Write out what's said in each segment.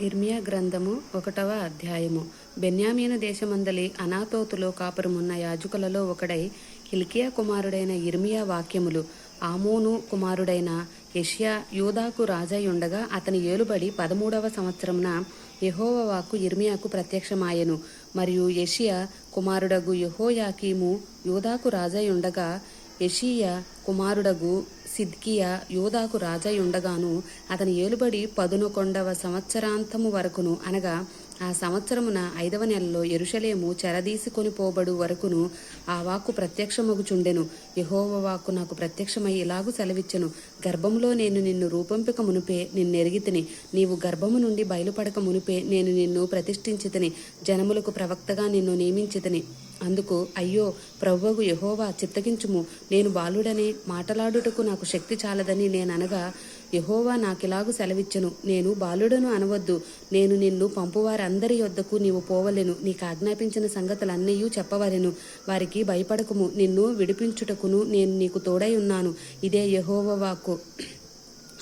ఇర్మియా గ్రంథము ఒకటవ అధ్యాయము. బెన్యామీను దేశమందలి అనాతోతులో కాపురమున్న యాజకులలో ఒకడై హిల్కియా కుమారుడైన ఇర్మియా వాక్యములు. ఆమోను కుమారుడైన యెషయా యూదాకు రాజై ఉండగా అతని ఏలుబడి పదమూడవ సంవత్సరమున యహోవాకు ఇర్మియాకు ప్రత్యక్షమాయెను. మరియు యషియా కుమారుడగు యహోయాకీము యూదాకు రాజై ఉండగా యెషీయా కుమారుడగు సిద్కియా యోధాకు రాజై ఉండగాను అతని ఏలుబడి పదునకొండవ సంవత్సరాంతము వరకును అనగా ఆ సంవత్సరమున ఐదవ నెలలో ఎరుషలేము చెరదీసుకొని పోబడు వరకును ఆ వాక్కు ప్రత్యక్షమగుచుండెను. యహోవ వాక్కు నాకు ప్రత్యక్షమై ఇలాగు సెలవిచ్చెను? గర్భములో నేను నిన్ను రూపంపిక మునిపే నిన్నెరిగితిని నీవు గర్భము నుండి బయలుపడక మునిపే నేను నిన్ను ప్రతిష్ఠించితిని. జనములకు ప్రవక్తగా నిన్ను నియమించితిని. అందుకు అయ్యో ప్రభువగు యహోవా చిత్తగించుము. నేను బాలుడని మాటలాడుటకు నాకు శక్తి చాలదని నేననగా యహోవా నాకిలాగు సెలవిచ్చెను. నేను బాలుడను అనవద్దు. నేను నిన్ను పంపువారందరి యొద్దకు నీవు పోవలెను. నీకు ఆజ్ఞాపించిన సంగతులన్నయ్యూ చెప్పవలెను. వారికి భయపడకుము. నిన్ను విడిపించుటకును నేను నీకు తోడై ఉన్నాను. ఇదే యహోవ వాక్కు.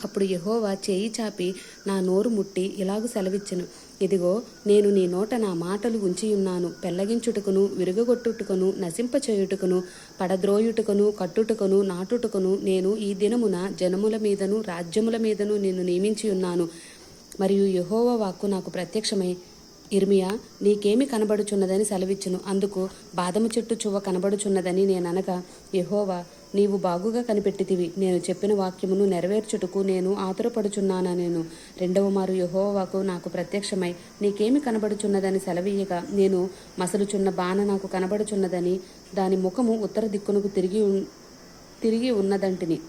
అప్పుడు యహోవా చేయి చాపి నా నోరు ముట్టి ఇలాగు సెలవిచ్చెను. ఇదిగో నేను నీ నోట నా మాటలు ఉంచియున్నాను. పెళ్ళగించుటకును విరుగగొట్టుటకును నశింపచేయుటకును పడద్రోయుటకును కట్టుటకును నాటుటకును నేను ఈ దినమున జనముల మీదను రాజ్యముల మీదను నిన్ను నియమించి ఉన్నాను మరియు యహోవ వాక్కు నాకు ప్రత్యక్షమై ఇర్మియా నీకేమి కనబడుచున్నదని సెలవిచ్చును. అందుకు బాదము చెట్టు చువ్వ కనబడుచున్నదని నేననగా యహోవా నీవు బాగుగా కనిపెట్టితివి. నేను చెప్పిన వాక్యమును నెరవేర్చుటకు నేను ఆతురపడుచున్నానా నేను? రెండవ మారు యహోవాకు నాకు ప్రత్యక్షమై నీకేమి కనబడుచున్నదని సెలవీయగా నేను మసలుచున్న బాణ నాకు కనబడుచున్నదని దాని ముఖము ఉత్తర దిక్కునకు తిరిగి తిరిగి ఉన్నదంటిని.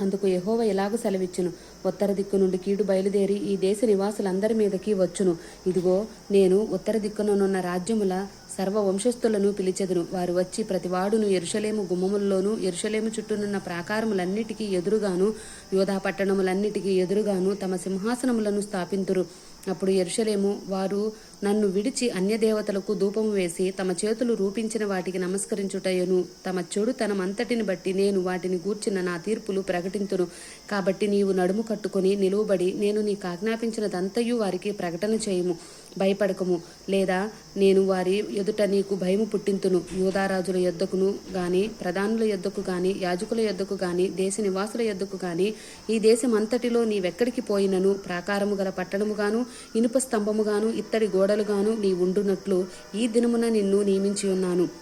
అందుకు యహోవ ఎలాగూ సెలవిచ్చును? ఉత్తర దిక్కు నుండి కీడు బయలుదేరి ఈ దేశ నివాసులందరి మీదకి వచ్చును. ఇదిగో నేను ఉత్తర దిక్కుననున్న రాజ్యముల సర్వ వంశస్థులను పిలిచెదను. వారు వచ్చి ప్రతివాడును ఎరుషలేము గుమ్మముల్లోనూ ఎరుషలేము చుట్టూనున్న ప్రాకారములన్నిటికీ ఎదురుగాను యోధా పట్టణములన్నిటికీ ఎదురుగాను తమ సింహాసనములను స్థాపింతురు. అప్పుడు ఎరుషలేము వారు నన్ను విడిచి అన్యదేవతలకు ధూపము వేసి తమ చేతులు రూపించిన వాటికి నమస్కరించుటయను. తమ చెడుతనమంతటిని బట్టి నేను వాటిని గూర్చిన నా తీర్పులు ప్రకటింతును. కాబట్టి నీవు నడుము కట్టుకుని నిలువబడి నేను నీకు ఆజ్ఞాపించినదంతయు వారికి ప్రకటన చేయము భయపడకము. లేదా నేను వారి ఎదుట నీకు భయము పుట్టింతును. యూదారాజుల యొద్దకును గాని ప్రధానుల యొద్దకు గాని యాజకుల యొద్దకు గాని దేశ నివాసుల యొద్దకు గాని ఈ దేశమంతటిలో నీవెక్కడికి పోయినను? ప్రాకారము గల పట్టణముగాను ఇనుప స్తంభముగాను ఇత్తడి గోడలుగాను నీ ఉండునట్లు ఈ దినమున నిన్ను నియమించి ఉన్నాను.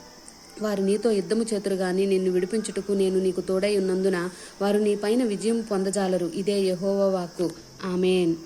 వారు నీతో యుద్ధము చేతురు గాని నిన్ను విడిపించుటకు నేను నీకు తోడై ఉన్నందున వారు నీ పైన విజయం పొందజాలరు. ఇదే యెహోవా వాక్కు. ఆమెన్.